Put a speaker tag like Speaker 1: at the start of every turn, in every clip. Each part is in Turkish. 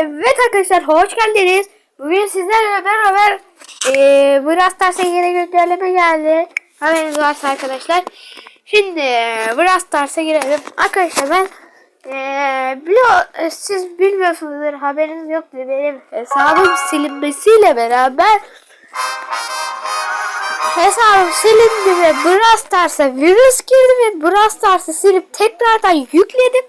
Speaker 1: Evet arkadaşlar hoş geldiniz. Bugün sizlerle beraber eee Brawl Stars'a yeni güncelleme geldi. Haberiniz varsa arkadaşlar. Şimdi Brawl Stars'a girelim. Arkadaşlar ben eee biliyor, siz bilmiyorsunuzdur haberiniz yoktur. Benim hesabım silinmesiyle beraber hesabım silindi ve Brawl Stars'a virüs girdi ve Brawl Stars'ı silip tekrardan yükledim.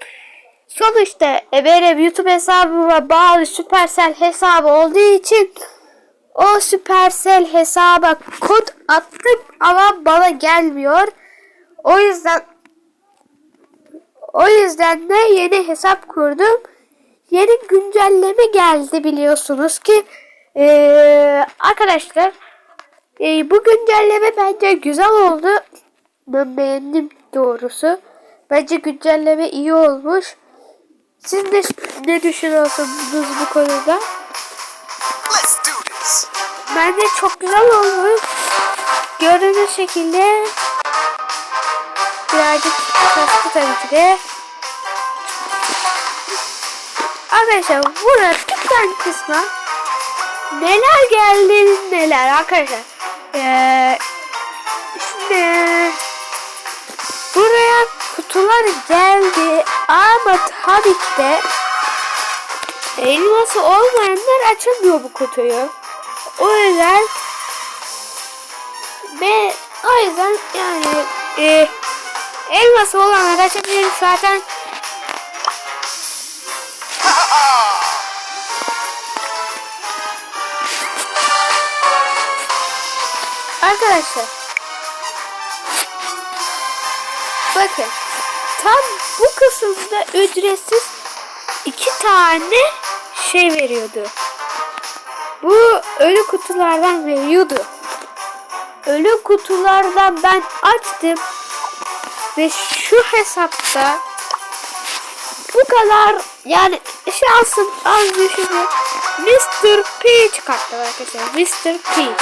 Speaker 1: Sonuçta e, benim YouTube hesabıma bağlı Supercell hesabı olduğu için o Supercell hesaba kod attım ama bana gelmiyor. O yüzden o yüzden de yeni hesap kurdum. Yeni güncelleme geldi biliyorsunuz ki Ee, arkadaşlar ee, bu güncelleme bence güzel oldu. Ben beğendim doğrusu. Bence güncelleme iyi olmuş. Siz de ne düşünüyorsunuz bu konuda? Bence çok güzel olmuş. Gördüğünüz şekilde birazcık kastı tabii ki de. Arkadaşlar burada tüken kısmı neler geldi neler arkadaşlar. Ee, şimdi buraya kutular geldi ama tabii ki de elması olmayanlar açamıyor bu kutuyu. O yüzden ve o yüzden yani e, elması olanlar açabilir zaten Arkadaşlar Bakın tam bu kısımda ücretsiz iki tane şey veriyordu. Bu ölü kutulardan veriyordu. Ölü kutulardan ben açtım ve şu hesapta bu kadar yani şansım az düşünün. Mr. P çıkarttım arkadaşlar. Mr. P.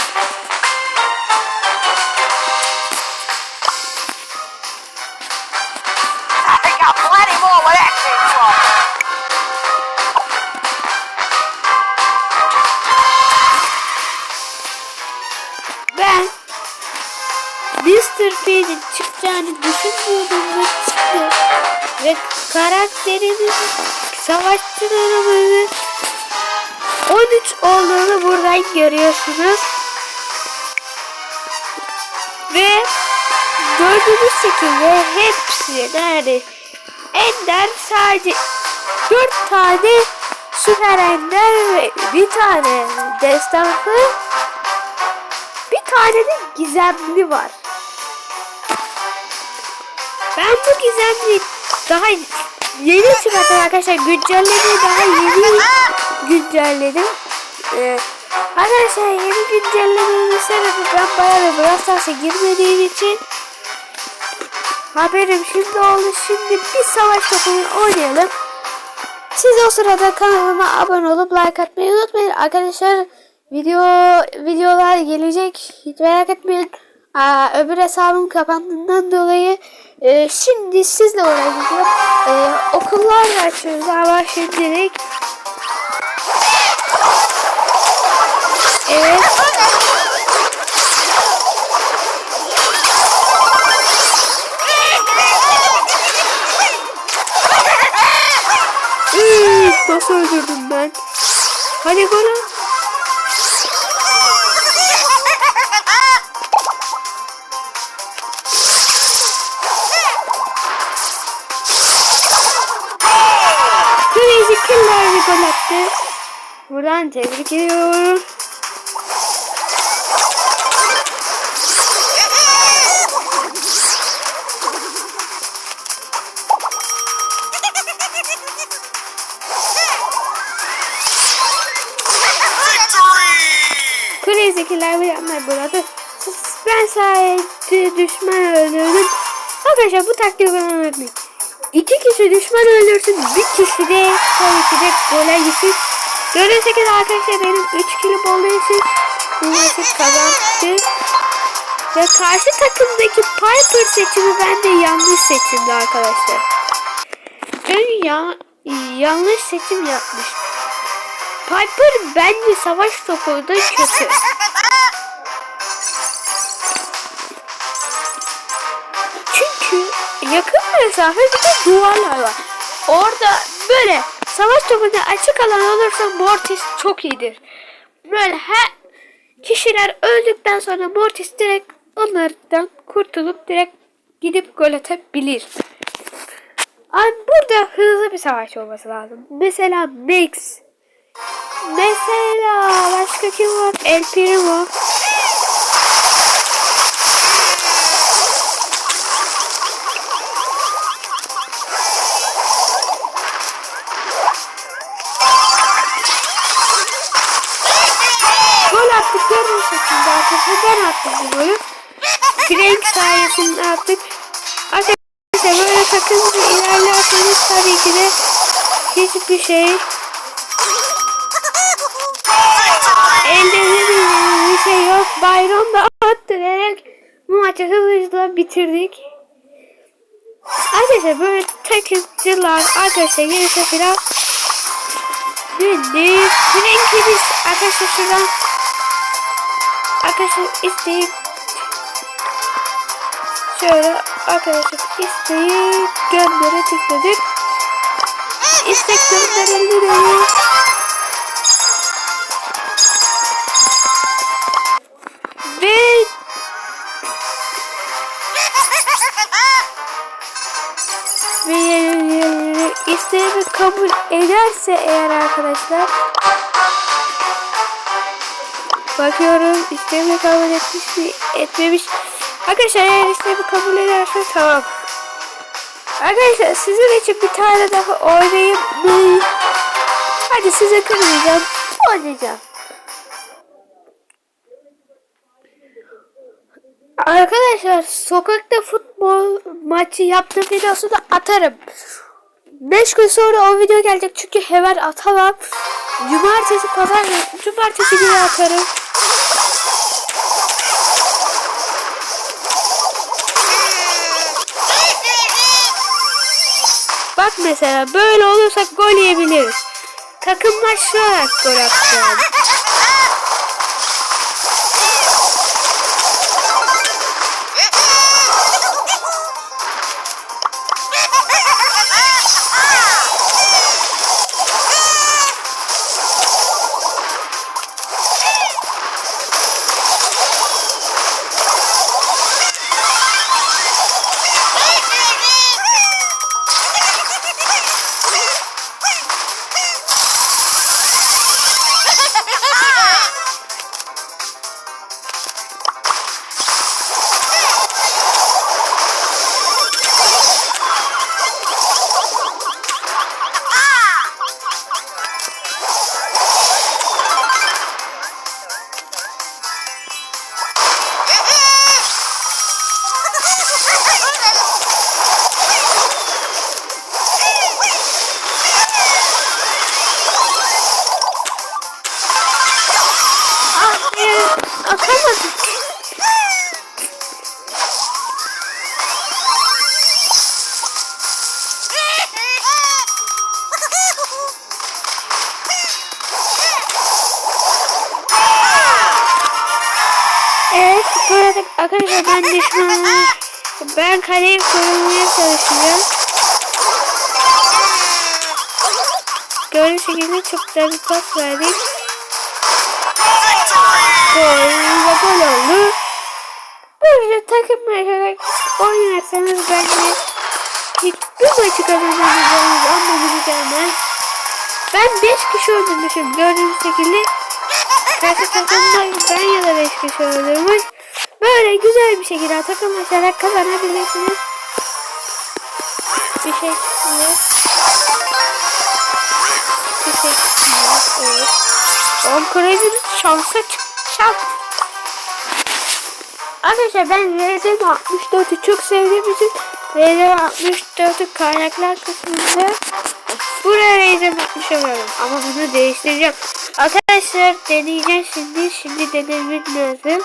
Speaker 1: Ben Mr. P'nin çıkacağını düşünmüyordum ve çıktı. Ve karakterimiz savaşçılarımızın 13 olduğunu buradan görüyorsunuz. Ve gördüğünüz şekilde hepsi nerede? Ender sadece 4 tane süper ender ve bir tane destansı tane de gizemli var. Ben bu gizemli daha yeni çıkarttım arkadaşlar. Güncellemeyi daha yeni güncelledim. Ee, arkadaşlar yeni güncellememin sebebi ben bayağı bir Brawl girmediğim için haberim şimdi oldu. Şimdi bir savaş topunu oynayalım. Siz o sırada kanalıma abone olup like atmayı unutmayın. Arkadaşlar video videolar gelecek. Hiç merak etmeyin. Aa, öbür hesabım kapandığından dolayı e, şimdi sizle uğraşacağım. E, okullar açıyoruz ama şimdilik. Evet. Nasıl öldürdüm ben? Hadi golü. Gol attı. Buradan tebrik ediyorum. Bir yapmayı burada. Ben sayede düşman öldürdüm. Arkadaşlar bu taktiği bana unutmayın. İki kişi düşman öldürsün. Bir kişi de tabii ki de gole gitsin. Gördüğünüz gibi arkadaşlar benim 3 kilim olduğu için bu maçı kazandı. Ve karşı takımdaki Piper seçimi bende yanlış seçimdi arkadaşlar. Ben ya yanlış seçim yapmış. Piper bence savaş topunda kötü. Yakın mesafe bir de duvarlar var. Orada böyle savaş topunda açık alan olursa Mortis çok iyidir. Böyle her kişiler öldükten sonra Mortis direkt onlardan kurtulup direkt gidip gol atabilir. Abi burada hızlı bir savaş olması lazım. Mesela Max. Mesela başka kim var? El Primo. Ben attım bu golü. Frank sayesinde attık. Arkadaşlar böyle takımda ilerlerseniz tabii ki de hiçbir şey elde edemeyeceğimiz bir şey yok. Bayram da attı diyerek bu maçı hızlıca bitirdik. Arkadaşlar böyle takımcılar arkadaşlar gelirse filan Gündüz Frankie'niz arkadaşlar şuradan arkadaşlar isteyip şöyle arkadaşlar isteyip göndere tıkladık. İstek gönderelim. Ve ve isteğimi kabul ederse eğer arkadaşlar bakıyorum. İsteğimi kabul etmiş mi? Etmemiş. Arkadaşlar eğer isteğimi kabul ederse tamam. Arkadaşlar sizin için bir tane daha oynayayım. Mı hadi size kırmayacağım oynayacağım. Arkadaşlar sokakta futbol maçı yaptığım videosu da atarım. 5 gün sonra o video gelecek çünkü hemen atamam. Cumartesi pazar cumartesi günü atarım. Bak mesela böyle olursak gol yiyebiliriz. Takımlaşarak gol atacağım. Burada arkadaşlar ben düşmanım. Ben kaleyi korumaya çalışacağım. Gördüğünüz şekilde çok güzel bir pas verdik. Gol ve gol oldu. Böyle takım olarak oynarsanız bence hiçbir maçı kazanamayacağınız anlamına gelmez. Ben 5 kişi öldürmüşüm gördüğünüz şekilde. Karşı takımda ben ya da 5 kişi öldürmüş. Böyle güzel bir şekilde takımlaşarak kazanabilirsiniz. Bir şey yok. Bir şey yok. Evet. Oğlum Crazy'nin şansa çıkacak. Arkadaşlar ben RDM 64'ü çok sevdiğim için RDM 64'ü kaynaklar kısmında buraya RDM 60 alıyorum. Ama bunu değiştireceğim. Arkadaşlar deneyeceğim şimdi. Şimdi denemem lazım.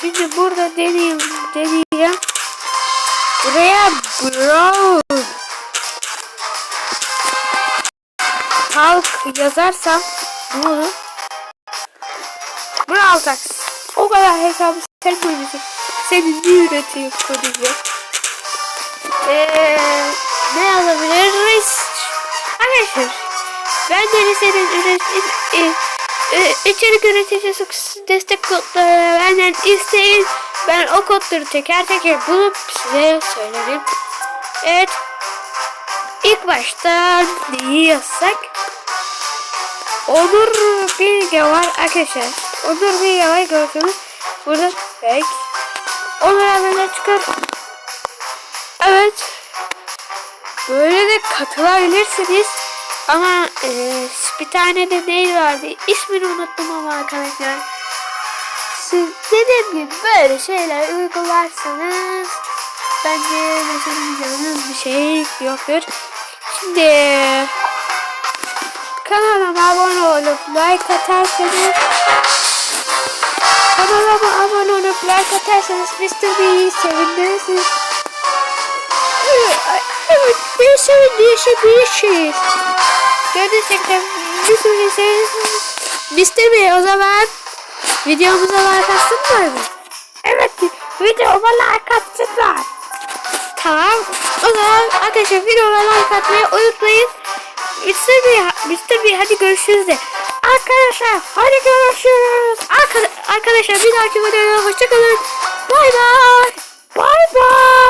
Speaker 1: Şimdi burada deneyeyim, deneyeceğim. Buraya Brown halk yazarsam ne olur? Brawl Stars. O kadar hesabı sen koyacaksın. Senin ne üretiyor koyacak? Eee ne yazabiliriz? Arkadaşlar ben de senin üretim e, içerik üreticisi destek kodları benden isteyin. Ben o kodları teker teker bulup size söylerim. Evet. İlk başta neyi yazsak? Onur Bilge var arkadaşlar. Onur Bilge var gördünüz. Burada pek. Onur böyle çıkar. Evet. Böyle de katılabilirsiniz. Ama e, bir tane de mail vardı. İsmini unuttum ama arkadaşlar. Siz dediğim gibi böyle şeyler uygularsanız bence başaramayacağınız bir şey yoktur. Şimdi kanalıma abone olup like atarsanız kanalıma abone olup like atarsanız Mr. B'yi sevindirirsiniz. Evet, evet bir sevindirebilirsiniz. Bir sürü sevindirirsiniz. Mr. Bey o zaman videomuza like atsınlar mı? Evet videoma like atsınlar. Tamam. O zaman arkadaşlar videoma like atmayı unutmayın. Mr. Bey, Mr. Bey hadi görüşürüz de. Arkadaşlar hadi görüşürüz. Arka, arkadaşlar bir dahaki videoda hoşçakalın. Bay bay. Bay bay.